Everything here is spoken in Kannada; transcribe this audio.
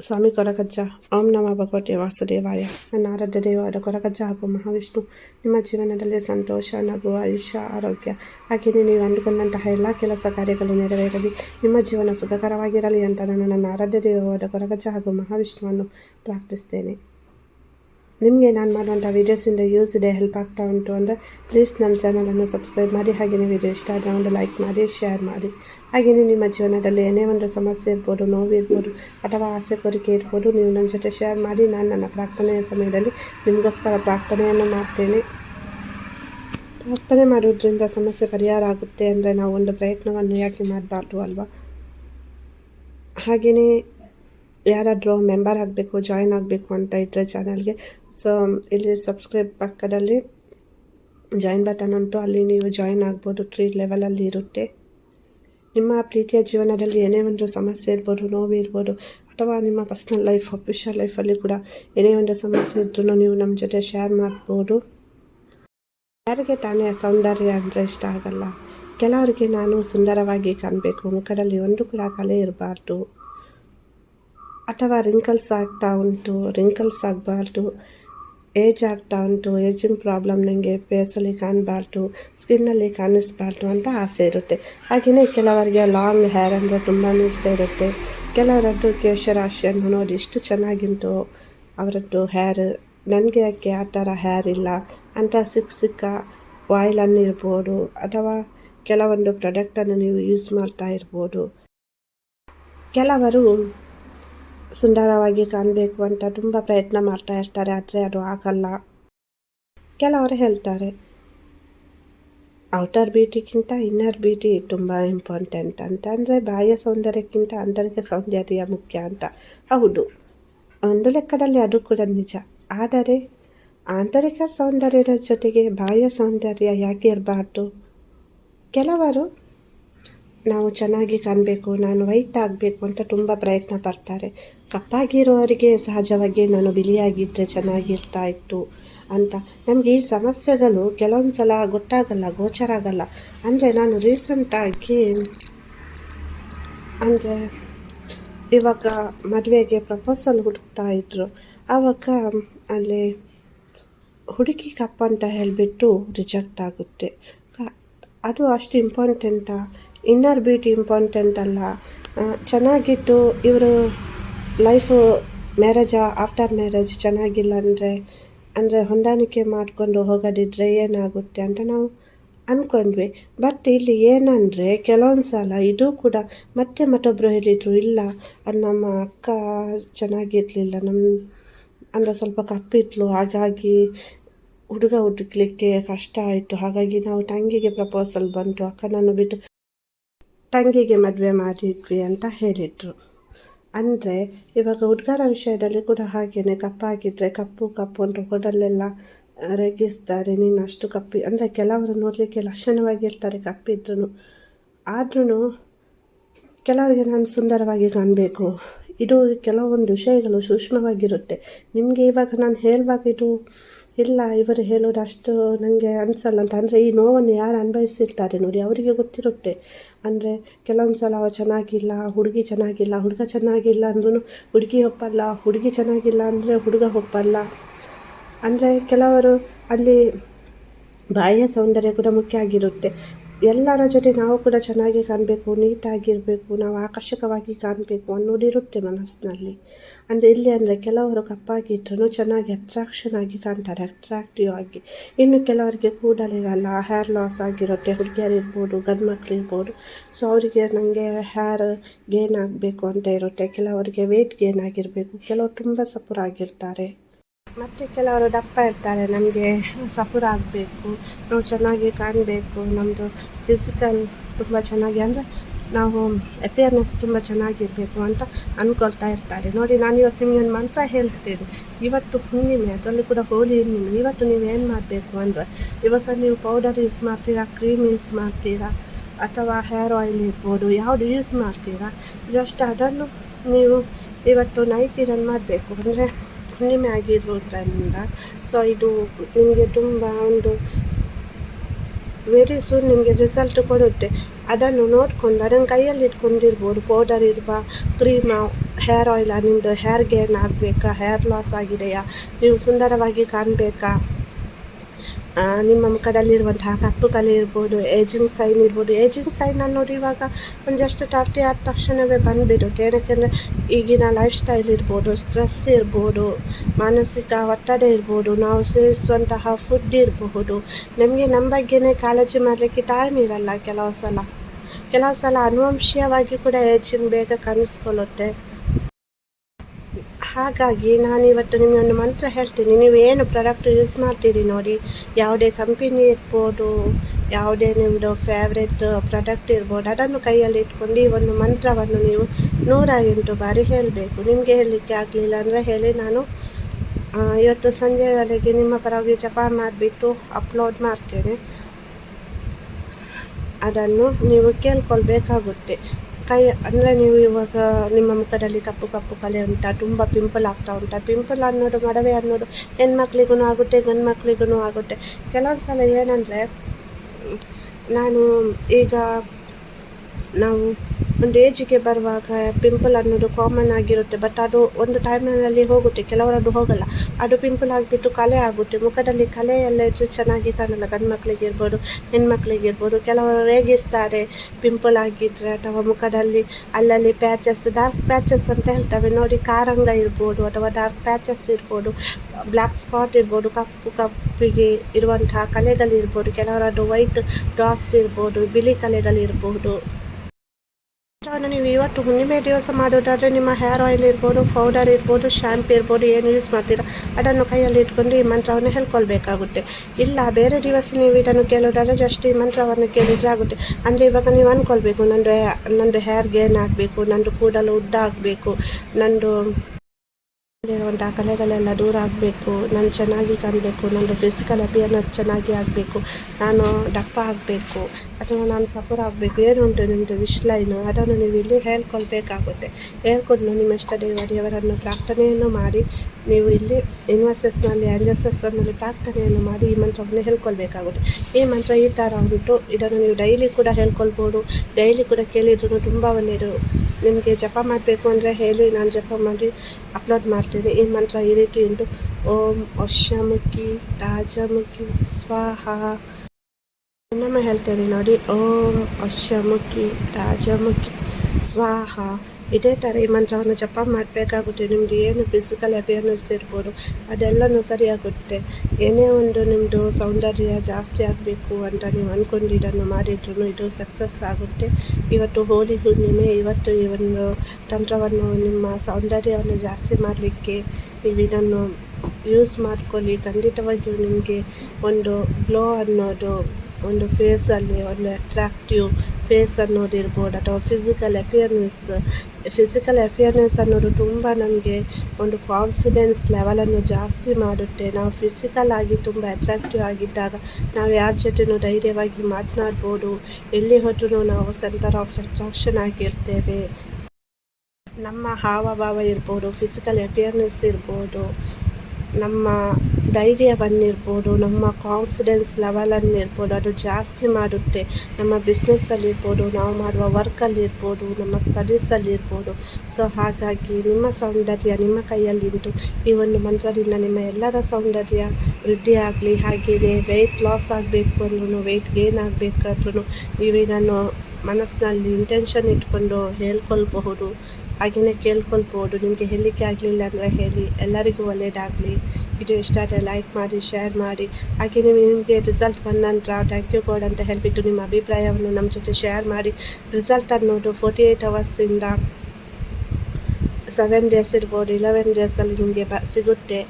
ಸ್ವಾಮಿ ಕೊರಗಜ್ಜ. ಓಂ ನಮ ಭಗವತೆ ವಾಸುದೇವಾಯ. ನನ್ನ ಆರಾಧ್ಯ ದೇವಾದ ಕೊರಗಜ್ಜ ಹಾಗೂ ಮಹಾವಿಷ್ಣು, ನಿಮ್ಮ ಜೀವನದಲ್ಲಿ ಸಂತೋಷ, ನಗು, ಆಯುಷ್ಯ, ಆರೋಗ್ಯ. ಹಾಗೆಯೇ ನೀವು ಅಂದುಕೊಂಡಂತಹ ಎಲ್ಲ ಕೆಲಸ ಕಾರ್ಯಗಳು ನೆರವೇರಲಿ. ನಿಮ್ಮ ಜೀವನ ಸುಖಕರವಾಗಿರಲಿ ಅಂತ ನಾನು ನನ್ನ ಆರಾಧ್ಯ ದೇವವಾದ ಕೊರಗಜ್ಜ ಹಾಗೂ ಮಹಾವಿಷ್ಣುವನ್ನು ಪ್ರಾರ್ಥಿಸ್ತೇನೆ. ನಿಮಗೆ ನಾನು ಮಾಡುವಂಥ ವೀಡಿಯೋಸಿಂದ ಯೂಸ್ ಇದೆ ಹೆಲ್ಪ್ ಆಗ್ತಾ ಉಂಟು ಅಂದರೆ ಪ್ಲೀಸ್ ನಮ್ಮ ಚಾನಲನ್ನು ಸಬ್ಸ್ಕ್ರೈಬ್ ಮಾಡಿ ಹಾಗೆಯೇ ವಿಡಿಯೋ ಇಷ್ಟ ಆದರೆ ಒಂದು ಲೈಕ್ ಮಾಡಿ ಶೇರ್ ಮಾಡಿ. ಹಾಗೆಯೇ ನಿಮ್ಮ ಜೀವನದಲ್ಲಿ ಏನೇ ಒಂದು ಸಮಸ್ಯೆ ಇರ್ಬೋದು ನೋವು ಇರ್ಬೋದು ಅಥವಾ ಆಸೆ, ಕೋರಿಕೆ ಇರ್ಬೋದು, ನೀವು ನನ್ನ ಜೊತೆ ಶೇರ್ ಮಾಡಿ, ನಾನು ನನ್ನ ಪ್ರಾರ್ಥನೆಯ ಸಮಯದಲ್ಲಿ ನಿಮಗೋಸ್ಕರ ಪ್ರಾರ್ಥನೆಯನ್ನು ಮಾಡ್ತೇನೆ. ಪ್ರಾರ್ಥನೆ ಮಾಡೋದ್ರಿಂದ ಸಮಸ್ಯೆ ಪರಿಹಾರ ಆಗುತ್ತೆ ಅಂದರೆ ನಾವು ಒಂದು ಪ್ರಯತ್ನವನ್ನು ಯಾಕೆ ಮಾಡಬಾರ್ದು ಅಲ್ವಾ? ಹಾಗೆಯೇ ಯಾರಾದರೂ ಮೆಂಬರ್ ಆಗಬೇಕು ಜಾಯಿನ್ ಆಗಬೇಕು ಅಂತ ಇದ್ದರೆ ಚಾನಲ್ಗೆ ಸೊ ಇಲ್ಲಿ ಸಬ್ಸ್ಕ್ರೈಬ್ ಪಕ್ಕದಲ್ಲಿ ಜಾಯಿನ್ ಬಟನ್ ಉಂಟು. ಅಲ್ಲಿ ನೀವು ಜಾಯಿನ್ ಆಗ್ಬೋದು. ತ್ರೀ ಲೆವೆಲಲ್ಲಿ ಇರುತ್ತೆ. ನಿಮ್ಮ ಪ್ರೀತಿಯ ಜೀವನದಲ್ಲಿ ಏನೇ ಒಂದು ಸಮಸ್ಯೆ ಇರ್ಬೋದು, ನೋವು ಇರ್ಬೋದು, ಅಥವಾ ನಿಮ್ಮ ಪರ್ಸ್ನಲ್ ಲೈಫ್ ಅಫಿಷಿಯಲ್ ಲೈಫಲ್ಲಿ ಕೂಡ ಏನೇ ಒಂದು ಸಮಸ್ಯೆ ಇದ್ರೂ ನೀವು ನಮ್ಮ ಜೊತೆ ಶೇರ್ ಮಾಡ್ಬೋದು. ಯಾರಿಗೆ ತಾನೇ ಸೌಂದರ್ಯ ಅಂದರೆ ಇಷ್ಟ ಆಗಲ್ಲ. ಕೆಲವರಿಗೆ ನಾನು ಸುಂದರವಾಗಿ ಕಾಣಬೇಕು. ಮುಖದಲ್ಲಿ ಒಂದು ಕೂಡ ಕಲೆ ಇರಬಾರ್ದು. ಅಥವಾ ರಿಂಕಲ್ಸ್ ಆಗ್ತಾ ಉಂಟು ರಿಂಕಲ್ಸ್ ಆಗಬಾರ್ದು ಏಜ್ ಆಗ್ತಾ ಉಂಟು ಏಜಿಂಗ್ ಪ್ರಾಬ್ಲಮ್ ನನಗೆ ಫೇಸಲ್ಲಿ ಕಾಣಬಾರ್ದು ಸ್ಕಿನ್ನಲ್ಲಿ ಕಾಣಿಸ್ಬಾರ್ದು ಅಂತ ಆಸೆ ಇರುತ್ತೆ. ಹಾಗೆಯೇ ಕೆಲವರಿಗೆ ಲಾಂಗ್ ಹೇರ್ ಅಂದರೆ ತುಂಬಾ ಇಷ್ಟ ಇರುತ್ತೆ. ಕೆಲವರದ್ದು ಕೇಶರಾಶಿಯನ್ನು ನೋಡಿ ಇಷ್ಟು ಚೆನ್ನಾಗಿಂಟು ಅವರದ್ದು ಹೇರ್ ನನಗೆ ಯಾಕೆ ಆ ಥರ ಹೇರ್ ಇಲ್ಲ ಅಂತ ಸಿಕ್ಕ ಸಿಕ್ಕ ವಾಯ್ಲನ್ನು ಇರ್ಬೋದು ಅಥವಾ ಕೆಲವೊಂದು ಪ್ರಾಡಕ್ಟನ್ನು ನೀವು ಯೂಸ್ ಮಾಡ್ತಾ ಇರ್ಬೋದು. ಕೆಲವರು ಸುಂದರವಾಗಿ ಕಾಣಬೇಕು ಅಂತ ತುಂಬ ಪ್ರಯತ್ನ ಮಾಡ್ತಾ ಇರ್ತಾರೆ, ಆದರೆ ಅದು ಆಗಲ್ಲ. ಕೆಲವರು ಹೇಳ್ತಾರೆ ಔಟರ್ ಬ್ಯೂಟಿಗಿಂತ ಇನ್ನರ್ ಬ್ಯೂಟಿ ತುಂಬ ಇಂಪಾರ್ಟೆಂಟ್ ಅಂತ. ಅಂದರೆ ಬಾಹ್ಯ ಸೌಂದರ್ಯಕ್ಕಿಂತ ಆಂತರಿಕ ಸೌಂದರ್ಯ ಮುಖ್ಯ ಅಂತ. ಹೌದು, ಒಂದು ಲೆಕ್ಕದಲ್ಲಿ ಅದು ಕೂಡ ನಿಜ. ಆದರೆ ಆಂತರಿಕ ಸೌಂದರ್ಯದ ಜೊತೆಗೆ ಬಾಹ್ಯ ಸೌಂದರ್ಯ ಯಾಕೆ ಇರಬಾರ್ದು? ಕೆಲವರು ನಾವು ಚೆನ್ನಾಗಿ ಕಾಣಬೇಕು, ನಾನು ವೈಟ್ ಆಗಬೇಕು ಅಂತ ತುಂಬ ಪ್ರಯತ್ನ ಪಡ್ತಾರೆ. ಕಪ್ಪಾಗಿರೋರಿಗೆ ಸಹಜವಾಗಿ ನಾನು ಬಿಳಿಯಾಗಿದ್ದರೆ ಚೆನ್ನಾಗಿರ್ತಾ ಇತ್ತು ಅಂತ. ನಮಗೆ ಈ ಸಮಸ್ಯೆಗಳು ಕೆಲವೊಂದು ಸಲ ಗೊತ್ತಾಗಲ್ಲ ಗೋಚರ ಆಗಲ್ಲ ಅಂದರೆ ನಾನು ರೀಸೆಂಟಾಗಿ ಅಂದರೆ ಇವಾಗ ಮದುವೆಗೆ ಪ್ರಪೋಸಲ್ ಹುಡುಕ್ತಾ ಇದ್ದರು ಆವಾಗ ಅಲ್ಲಿ ಹುಡುಗಿ ಕಪ್ಪ ಅಂತ ಹೇಳಿಬಿಟ್ಟು ರಿಜೆಕ್ಟ್ ಆಗುತ್ತೆ. ಅದು ಅಷ್ಟು ಇಂಪಾರ್ಟೆಂಟಾ ಇನ್ನರ್ ಬ್ಯೂಟಿ ಇಂಪಾರ್ಟೆಂಟ್ ಅಲ್ಲ. ಚೆನ್ನಾಗಿತ್ತು. ಇವರು ಲೈಫು ಮ್ಯಾರೇಜ ಆಫ್ಟರ್ ಮ್ಯಾರೇಜ್ ಚೆನ್ನಾಗಿಲ್ಲ ಅಂದರೆ ಅಂದರೆ ಹೊಂದಾಣಿಕೆ ಮಾಡಿಕೊಂಡು ಹೋಗೋದಿದ್ರೆ ಏನಾಗುತ್ತೆ ಅಂತ ನಾವು ಅಂದ್ಕೊಂಡ್ವಿ ಬಟ್ ಇಲ್ಲಿ ಏನಂದರೆ, ಕೆಲವೊಂದು ಸಲ ಇದು ಕೂಡ ಮತ್ತೆ ಮತ್ತೊಬ್ಬರು ಹೇಳಿದರು, ಇಲ್ಲ, ಅದು ನಮ್ಮ ಅಕ್ಕ ಚೆನ್ನಾಗಿರಲಿಲ್ಲ ನಮ್ಮ ಅಂದರೆ ಸ್ವಲ್ಪ ಕಪ್ಪಿತ್ಲು ಹಾಗಾಗಿ ಹುಡುಗ ಹುಡುಕ್ಲಿಕ್ಕೆ ಕಷ್ಟ ಆಯಿತು, ಹಾಗಾಗಿ ನಾವು ತಂಗಿಗೆ ಪ್ರಪೋಸಲ್ ಬಂತು, ಅಕ್ಕನನ್ನು ಬಿಟ್ಟು ತಂಗಿಗೆ ಮದುವೆ ಮಾಡಿದ್ವಿ ಅಂತ ಹೇಳಿದರು. ಅಂದರೆ ಇವಾಗ ಹುಡುಗರ ವಿಷಯದಲ್ಲಿ ಕೂಡ ಹಾಗೆಯೇ ಕಪ್ಪಾಗಿದ್ದರೆ ಕಪ್ಪು ಕಪ್ಪು ಅಂತ ಹೊಡಲ್ಲೆಲ್ಲ ರೇಗಿಸ್ತಾರೆ, ನೀನು ಅಷ್ಟು ಕಪ್ಪಿ. ಅಂದರೆ ಕೆಲವರು ನೋಡಲಿಕ್ಕೆ ಲಕ್ಷಣವಾಗಿರ್ತಾರೆ ಕಪ್ಪಿದ್ರು ಆದ್ರೂ ಕೆಲವರಿಗೆ ನಾನು ಸುಂದರವಾಗಿ ಕಾಣಬೇಕು. ಇದು ಕೆಲವೊಂದು ವಿಷಯಗಳು ಸೂಕ್ಷ್ಮವಾಗಿರುತ್ತೆ. ನಿಮಗೆ ಇವಾಗ ನಾನು ಹೇಳುವಾಗ ಇದು ಇಲ್ಲ, ಇವರು ಹೇಳೋದು ಅಷ್ಟು ನನಗೆ ಅನಿಸಲ್ಲ ಅಂತ. ಅಂದರೆ ಈ ನೋವನ್ನು ಯಾರು ಅನುಭವಿಸಿರ್ತಾರೆ ನೋಡಿ, ಅವರಿಗೆ ಗೊತ್ತಿರುತ್ತೆ. ಅಂದರೆ ಕೆಲವೊಂದು ಸಲ ಅವ ಚೆನ್ನಾಗಿಲ್ಲ, ಹುಡುಗಿ ಚೆನ್ನಾಗಿಲ್ಲ, ಹುಡುಗ ಚೆನ್ನಾಗಿಲ್ಲ ಅಂದ್ರೂ ಹುಡುಗಿ ಒಪ್ಪಲ್ಲ, ಹುಡುಗಿ ಚೆನ್ನಾಗಿಲ್ಲ ಅಂದರೆ ಹುಡುಗ ಒಪ್ಪಲ್ಲ. ಅಂದರೆ ಕೆಲವರು ಅಲ್ಲಿ ಬಾಯಿಯ ಸೌಂದರ್ಯ ಕೂಡ ಮುಖ್ಯ ಆಗಿರುತ್ತೆ. ಎಲ್ಲರ ಜೊತೆ ನಾವು ಕೂಡ ಚೆನ್ನಾಗಿ ಕಾಣಬೇಕು, ನೀಟಾಗಿರಬೇಕು, ನಾವು ಆಕರ್ಷಕವಾಗಿ ಕಾಣಬೇಕು ಅನ್ನೋದಿರುತ್ತೆ ಮನಸ್ಸಿನಲ್ಲಿ. ಅಂದರೆ ಇಲ್ಲಿ ಅಂದರೆ ಕೆಲವರು ಕಪ್ಪಾಗಿದ್ರೂ ಚೆನ್ನಾಗಿ ಅಟ್ರಾಕ್ಷನ್ ಆಗಿ ಕಾಣ್ತಾರೆ ಅಟ್ರಾಕ್ಟಿವ್ ಆಗಿ. ಇನ್ನು ಕೆಲವರಿಗೆ ಕೂಡಲಿರಲ್ಲ ಹೇರ್ ಲಾಸ್ ಆಗಿರುತ್ತೆ ಹುಡುಗಿಯರಿರ್ಬೋದು ಗಂಡು ಮಕ್ಕಳಿರ್ಬೋದು ಸೊ ಅವರಿಗೆ ನನಗೆ ಹೇರ್ ಗೇನ್ ಆಗಬೇಕು ಅಂತ ಇರುತ್ತೆ, ಕೆಲವರಿಗೆ ವೆಯ್ಟ್ ಗೇನ್ ಆಗಿರಬೇಕು, ಕೆಲವರು ತುಂಬ ಸಪುರಾಗಿರ್ತಾರೆ ಮತ್ತು ಕೆಲವರು ದಪ್ಪ ಇರ್ತಾರೆ, ನಮಗೆ ಸಪುರ ಆಗಬೇಕು, ನಾವು ಚೆನ್ನಾಗಿ ಕಾಣಬೇಕು ನಮ್ಮದು ಫಿಸಿಕಲ್ ತುಂಬ ಚೆನ್ನಾಗಿ ಅಂದರೆ ನಾವು ಅಪಿಯರ್ನೆಸ್ ತುಂಬ ಚೆನ್ನಾಗಿರಬೇಕು ಅಂತ ಅಂದ್ಕೊಳ್ತಾ ಇರ್ತಾರೆ. ನೋಡಿ, ನಾನು ಇವತ್ತು ನಿಮಗೆ ಒಂದು ಮಂತ್ರ ಹೇಳ್ತೀನಿ ಇವತ್ತು ಹುಣ್ಣಿಮೆ, ಅದರಲ್ಲಿ ಕೂಡ ಹೋಳಿ ಹುಣ್ಣಿಮೆ. ಇವತ್ತು ನೀವು ಏನು ಮಾಡಬೇಕು ಅಂದರೆ, ಇವಾಗ ನೀವು ಪೌಡರ್ ಯೂಸ್ ಮಾಡ್ತೀರಾ ಕ್ರೀಮ್ ಯೂಸ್ ಮಾಡ್ತೀರಾ, ಅಥವಾ ಹೇರ್ ಆಯಿಲ್ ಇರ್ಬೋದು, ಯಾವುದು ಯೂಸ್ ಮಾಡ್ತೀರಾ ಜಸ್ಟ್ ಅದನ್ನು ನೀವು ಇವತ್ತು ನೈಟ್ ಇದನ್ನು ಮಾಡಬೇಕು. ಅಂದರೆ ಹುಣ್ಣಿಮೆ ಆಗಿರೋದ್ರಿಂದ ಸೊ ಇದು ನಿಮಗೆ ತುಂಬ ಒಂದು ವೆರಿ ಸೂನ್ ನಿಮಗೆ ರಿಸಲ್ಟ್ ಕೊಡುತ್ತೆ. ಅದನ್ನು ನೋಡಿಕೊಂಡು, ಅದನ್ನು ಕೈಯಲ್ಲಿ ಇಟ್ಕೊಂಡಿರ್ಬೋದು. ಪೌಡರ್ ಇರುವ ಕ್ರೀಮ ಹೇರ್ ಆಯಿಲ್ ನಿಮ್ಮದು ಹೇರ್ಗೆ ಏನಾಗಬೇಕಾ ಆಗಬೇಕಾ ಹೇರ್ ಲಾಸ್ ಆಗಿದೆಯಾ, ನೀವು ಸುಂದರವಾಗಿ ಕಾಣಬೇಕಾ? ನಿಮ್ಮ ಮುಖದಲ್ಲಿರುವಂತಹ ಕಪ್ಪು ಕಲೆ ಇರ್ಬೋದು ಏಜಿಂಗ್ ಸೈನ್ ಇರ್ಬೋದು. ಏಜಿಂಗ್ ಸೈನ್ ಅನ್ನೋದು ಇವಾಗ ಒಂದಷ್ಟು ತರ್ಟಿ ಆದ ತಕ್ಷಣವೇ ಬಂದುಬಿಡುತ್ತೆ. ಏನಕ್ಕೆಂದರೆ ಈಗಿನ ಲೈಫ್ ಸ್ಟೈಲ್ ಇರ್ಬೋದು ಸ್ಟ್ರೆಸ್ ಇರ್ಬೋದು, ಮಾನಸಿಕ ಒತ್ತಡ ಇರ್ಬೋದು, ನಾವು ಸೇವಿಸುವಂತಹ ಫುಡ್ ಇರಬಹುದು. ನಮಗೆ ನಮ್ಮ ಬಗ್ಗೆನೇ ಕಾಳಜಿ ಮಾಡಲಿಕ್ಕೆ ಟೈಮ್ ಇರಲ್ಲ ಕೆಲವು ಸಲ. ಕೆಲವು ಸಲ ಅನುವಂಶೀಯವಾಗಿ ಕೂಡ ಏಜಿಂಗ್ ಬೇಗ ಕಾಣಿಸ್ಕೊಳ್ಳುತ್ತೆ. ಹಾಗಾಗಿ ನಾನು ಇವತ್ತು ನಿಮಗೆ ಒಂದು ಮಂತ್ರ ಹೇಳ್ತೀನಿ. ನೀವು ಏನು ಪ್ರಾಡಕ್ಟ್ ಯೂಸ್ ಮಾಡ್ತೀರಿ ನೋಡಿ. ಯಾವುದೇ ಕಂಪನಿ ಇರ್ಬೋದು, ಯಾವುದೇ ನಿಮ್ಮದು ಫೇವ್ರೆಟ್ ಪ್ರಾಡಕ್ಟ್ ಇರ್ಬೋದು, ಅದನ್ನು ಕೈಯಲ್ಲಿ ಇಟ್ಕೊಂಡು ಈ ಒಂದು ಮಂತ್ರವನ್ನು ನೀವು ನೂರ ಎಂಟು ಬಾರಿ ಹೇಳಬೇಕು. ನಿಮಗೆ ಹೇಳಲಿಕ್ಕೆ ಆಗಲಿಲ್ಲ ಅಂದರೆ ಹೇಳಿ. ನಾನು ಇವತ್ತು ಸಂಜೆವರೆಗೆ ನಿಮ್ಮ ಪರವಾಗಿ ಜಪ ಮಾಡಿಬಿಟ್ಟು ಅಪ್ಲೋಡ್ ಮಾಡ್ತೇನೆ. ಅದನ್ನು ನೀವು ಕೇಳ್ಕೊಳ್ಬೇಕಾಗುತ್ತೆ. ಕೈ, ಅಂದರೆ ನೀವು ಇವಾಗ ನಿಮ್ಮ ಮುಖದಲ್ಲಿ ಕಪ್ಪು ಕಪ್ಪು ಕಲೆ ಉಂಟಾ, ತುಂಬ ಪಿಂಪಲ್ ಆಗ್ತಾ ಉಂಟಾ. ಪಿಂಪಲ್ ಅನ್ನೋದು, ಮಡವೆ ಅನ್ನೋದು ಹೆಣ್ಮಕ್ಳಿಗೂ ಆಗುತ್ತೆ ಗಂಡು ಮಕ್ಳಿಗೂ ಆಗುತ್ತೆ. ಕೆಲವೊಂದು ಸಲ ಏನಂದರೆ, ನಾನು ಈಗ ನಾವು ಒಂದು ಏಜಿಗೆ ಬರುವಾಗ ಪಿಂಪಲ್ ಅನ್ನೋದು ಕಾಮನ್ ಆಗಿರುತ್ತೆ ಬಟ್ ಅದು ಒಂದು ಟೈಮಿನಲ್ಲಿ ಹೋಗುತ್ತೆ, ಕೆಲವರದ್ದು ಹೋಗಲ್ಲ. ಅದು ಪಿಂಪಲ್ ಆಗಿಬಿಟ್ಟು ಕಲೆ ಆಗುತ್ತೆ, ಮುಖದಲ್ಲಿ ಕಲೆ ಎಲ್ಲ ಇದ್ರೆ ಚೆನ್ನಾಗಿ ಕಾಣಲ್ಲ. ಗಂಡು ಮಕ್ಕಳಿಗಿರ್ಬೋದು ಹೆಣ್ಮಕ್ಳಿಗಿರ್ಬೋದು ಕೆಲವರು ರೇಗಿಸ್ತಾರೆ ಪಿಂಪಲ್ ಆಗಿದ್ದರೆ ಅಥವಾ ಮುಖದಲ್ಲಿ ಅಲ್ಲಲ್ಲಿ ಪ್ಯಾಚಸ್ ಡಾರ್ಕ್ ಪ್ಯಾಚಸ್ ಅಂತ ಹೇಳ್ತವೆ. ನೋಡಿ, ಕಾರಂಗ ಇರ್ಬೋದು ಅಥವಾ ಡಾರ್ಕ್ ಪ್ಯಾಚಸ್ ಇರ್ಬೋದು ಬ್ಲ್ಯಾಕ್ ಸ್ಪಾಟ್ ಇರ್ಬೋದು, ಕಪ್ಪು ಕಪ್ಪಿಗೆ ಇರುವಂತಹ ಕಲೆಗಳಿರ್ಬೋದು, ಕೆಲವರದ್ದು ವೈಟ್ ಡಾಟ್ಸ್ ಇರ್ಬೋದು, ಬಿಳಿ ಕಲೆಗಳಿರ್ಬೋದು. ಮಂತ್ರವನ್ನು ನೀವು ಇವತ್ತು ಹುಣ್ಣಿಮೆ ದಿವಸ ಮಾಡೋದಾದರೆ ನಿಮ್ಮ ಹೇರ್ ಆಯಿಲ್ ಇರ್ಬೋದು ಪೌಡರ್ ಇರ್ಬೋದು ಶ್ಯಾಂಪು ಇರ್ಬೋದು, ಏನು ಯೂಸ್ ಮಾಡ್ತೀರಾ, ಅದನ್ನು ಕೈಯಲ್ಲಿ ಇಟ್ಕೊಂಡು ಈ ಮಂತ್ರವನ್ನು ಹೇಳ್ಕೊಳ್ಬೇಕಾಗುತ್ತೆ. ಇಲ್ಲ, ಬೇರೆ ದಿವಸ ನೀವು ಇದನ್ನು ಕೇಳೋದಾದರೆ ಜಸ್ಟ್ ಈ ಮಂತ್ರವನ್ನು ಕೇಳಿದರೆ ಆಗುತ್ತೆ. ಅಂದರೆ ಇವಾಗ ನೀವು ಅಂದ್ಕೊಳ್ಬೇಕು ನಂದು ನಂದು ಹೇರ್ಗೆ ಏನಾಗಬೇಕು ನಂದು ಕೂದಲು ಉದ್ದ ಆಗಬೇಕು, ನಂದು ಇರುವಂಥ ಕಲೆಗಳೆಲ್ಲ ದೂರ ಆಗಬೇಕು, ನಾನು ಚೆನ್ನಾಗಿ ಕಾಣಬೇಕು ನನ್ನದು ಫಿಸಿಕಲ್ ಅಪಿಯರ್ನೆಸ್ ಚೆನ್ನಾಗಿ ಆಗಬೇಕು, ನಾನು ದಪ್ಪ ಆಗಬೇಕು, ಅಥವಾ ನಾನು ಸಫರ್ ಆಗಬೇಕು, ಏನು ಉಂಟು ನಿಮ್ಮದು ವಿಶ್ ಲೈನು ಅದನ್ನು ನೀವು ಇಲ್ಲಿ ಹೇಳ್ಕೊಳ್ಬೇಕಾಗುತ್ತೆ. ಹೇಳ್ಕೊಂಡು ನಿಮ್ಮ ಇಷ್ಟ ದೇವರಿಯವರನ್ನು ಪ್ರಾರ್ಥನೆಯನ್ನು ಮಾಡಿ ನೀವು ಇಲ್ಲಿ ಇನ್ವರ್ಸಸ್ನಲ್ಲಿ ಆಂಜಸ್ಸಸ್ನಲ್ಲಿ ಪ್ರಾರ್ಥನೆಯನ್ನು ಮಾಡಿ ಈ ಮಂತ್ರವನ್ನು ಹೇಳ್ಕೊಳ್ಬೇಕಾಗುತ್ತೆ. ಈ ಮಂತ್ರ ಈ ಥರ ಉಂಟು. ಇದನ್ನು ನೀವು ಡೈಲಿ ಕೂಡ ಹೇಳ್ಕೊಳ್ಬೋದು. ಡೈಲಿ ಕೂಡ ಕೇಳಿದ್ರು ತುಂಬ ಒಳ್ಳೆಯದು. ನಿಮಗೆ ಜಪ ಮಾಡಬೇಕು ಅಂದರೆ ಹೇಳಿ, ನಾನು ಜಪ ಮಾಡಿ ಅಪ್ಲೋಡ್ ಮಾಡ್ತೇನೆ. ಈ ಮಂತ್ರ ಈ ರೀತಿ ಉಂಟು. ಓಂ ವರ್ಷಮುಖಿ ರಾಜಮುಖಿ ಸ್ವಾಹ. ಇನ್ನೊಮ್ಮೆ ಹೇಳ್ತೇನೆ ನೋಡಿ. ಓಂ ವರ್ಷಮುಖಿ ರಾಜಮುಖಿ ಸ್ವಾಹ. ಇದೇ ಥರ ಈ ಮಂತ್ರವನ್ನು ಜಪ ಮಾಡಬೇಕಾಗುತ್ತೆ. ನಿಮ್ಮದು ಏನು ಫಿಸಿಕಲ್ ಅಪಿಯರ್ನೆಸ್ ಇರ್ಬೋದು, ಅದೆಲ್ಲನೂ ಸರಿಯಾಗುತ್ತೆ. ಏನೇ ಒಂದು ನಿಮ್ಮದು ಸೌಂದರ್ಯ ಜಾಸ್ತಿ ಆಗಬೇಕು ಅಂತ ನೀವು ಅಂದ್ಕೊಂಡು ಇದನ್ನು ಮಾಡಿದ್ರು ಇದು ಸಕ್ಸಸ್ ಆಗುತ್ತೆ. ಇವತ್ತು ಹೋಳಿ ಹುಣ್ಣಿಮೆ, ಇವತ್ತು ಈ ಒಂದು ತಂತ್ರವನ್ನು, ನಿಮ್ಮ ಸೌಂದರ್ಯವನ್ನು ಜಾಸ್ತಿ ಮಾಡಲಿಕ್ಕೆ ನೀವು ಇದನ್ನು ಯೂಸ್ ಮಾಡ್ಕೊಳ್ಳಿ. ಖಂಡಿತವಾಗಿಯೂ ನಿಮಗೆ ಒಂದು ಗ್ಲೋ ಅನ್ನೋದು ಒಂದು ಫೇಸಲ್ಲಿ ಒಂದು ಅಟ್ರಾಕ್ಟಿವ್ ಫೇಸ್ ಅನ್ನೋದು ಇರ್ಬೋದು, ಅಥವಾ ಫಿಸಿಕಲ್ ಅಫಿಯರ್ನೆಸ್ ಫಿಸಿಕಲ್ ಅಫಿಯರ್ನೆಸ್ ಅನ್ನೋದು ತುಂಬ ನಮಗೆ ಒಂದು ಕಾನ್ಫಿಡೆನ್ಸ್ ಲೆವೆಲನ್ನು ಜಾಸ್ತಿ ಮಾಡುತ್ತೆ. ನಾವು ಫಿಸಿಕಲ್ ಆಗಿ ತುಂಬ ಅಟ್ರಾಕ್ಟಿವ್ ಆಗಿದ್ದಾಗ ನಾವು ಯಾರ ಜೊತೆನೂ ಧೈರ್ಯವಾಗಿ ಮಾತನಾಡ್ಬೋದು. ಎಲ್ಲಿ ಹೋದ್ರೂ ನಾವು ಸೆಂಟರ್ ಆಫ್ ಅಟ್ರಾಕ್ಷನ್ ಆಗಿರ್ತೇವೆ. ನಮ್ಮ ಹಾವಭಾವ ಇರ್ಬೋದು ಫಿಸಿಕಲ್ ಅಫಿಯರ್ನೆಸ್ ಇರ್ಬೋದು. ನಮ್ಮ ಧೈರ್ಯವನ್ನಿರ್ಬೋದು ನಮ್ಮ ಕಾನ್ಫಿಡೆನ್ಸ್ ಲೆವೆಲನ್ನಿರ್ಬೋದು ಅದು ಜಾಸ್ತಿ ಮಾಡುತ್ತೆ. ನಮ್ಮ ಬಿಸ್ನೆಸ್ಸಲ್ಲಿರ್ಬೋದು ನಾವು ಮಾಡುವ ವರ್ಕಲ್ಲಿರ್ಬೋದು ನಮ್ಮ ಸ್ಟಡೀಸಲ್ಲಿರ್ಬೋದು ಸೊ ಹಾಗಾಗಿ ನಿಮ್ಮ ಸೌಂದರ್ಯ ನಿಮ್ಮ ಕೈಯಲ್ಲಿಂಟು ಈ ಒಂದು ಮಂತ್ರದಿಂದ ನಿಮ್ಮ ಎಲ್ಲರ ಸೌಂದರ್ಯ ವೃದ್ಧಿಯಾಗಲಿ ಹಾಗೆಯೇ ವೆಯ್ಟ್ ಲಾಸ್ ಆಗಬೇಕು ಅಂದ್ರೂ ವೆಯ್ಟ್ ಗೇನ್ ಆಗಬೇಕಾದ್ರೂ ನೀವು ಇದನ್ನು ಮನಸ್ಸಿನಲ್ಲಿ ಇಂಟೆನ್ಷನ್ ಇಟ್ಕೊಂಡು ಹೇಳ್ಕೊಳ್ಬಹುದು. ಹಾಗೆಯೇ ಕೇಳ್ಕೊಳ್ಬೋದು. ನಿಮಗೆ ಹೇಳಲಿಕ್ಕೆ ಆಗಲಿಲ್ಲ ಅಂದರೆ ಹೇಳಿ. ಎಲ್ಲರಿಗೂ ಒಳ್ಳೆಯದಾಗಲಿ ವಿಡಿಯೋ ಇಷ್ಟ ಲೈಕ್ ಮಾಡಿ ಶೇರ್ ಮಾಡಿ. ಹಾಗೆ ನೀವು ನಿಮಗೆ ರಿಸಲ್ಟ್ ಬಂದ ನಂತರ ಥ್ಯಾಂಕ್ ಯು ಗಾಡ್ ಅಂತ ಹೇಳಿಬಿಟ್ಟು ನಿಮ್ಮ ಅಭಿಪ್ರಾಯವನ್ನು ನಮ್ಮ ಜೊತೆ ಶೇರ್ ಮಾಡಿ. ರಿಸಲ್ಟ್ ಅನ್ನೋದು ಫೋರ್ಟಿ ಏಯ್ಟ್ ಅವರ್ಸಿಂದ ಸೆವೆನ್ ಡೇಸ್ ಇರ್ಬೋದು ಇಲೆವೆನ್ ಡೇಸಲ್ಲಿ ನಿಮಗೆ ಬ ಸಿಗುತ್ತೆ.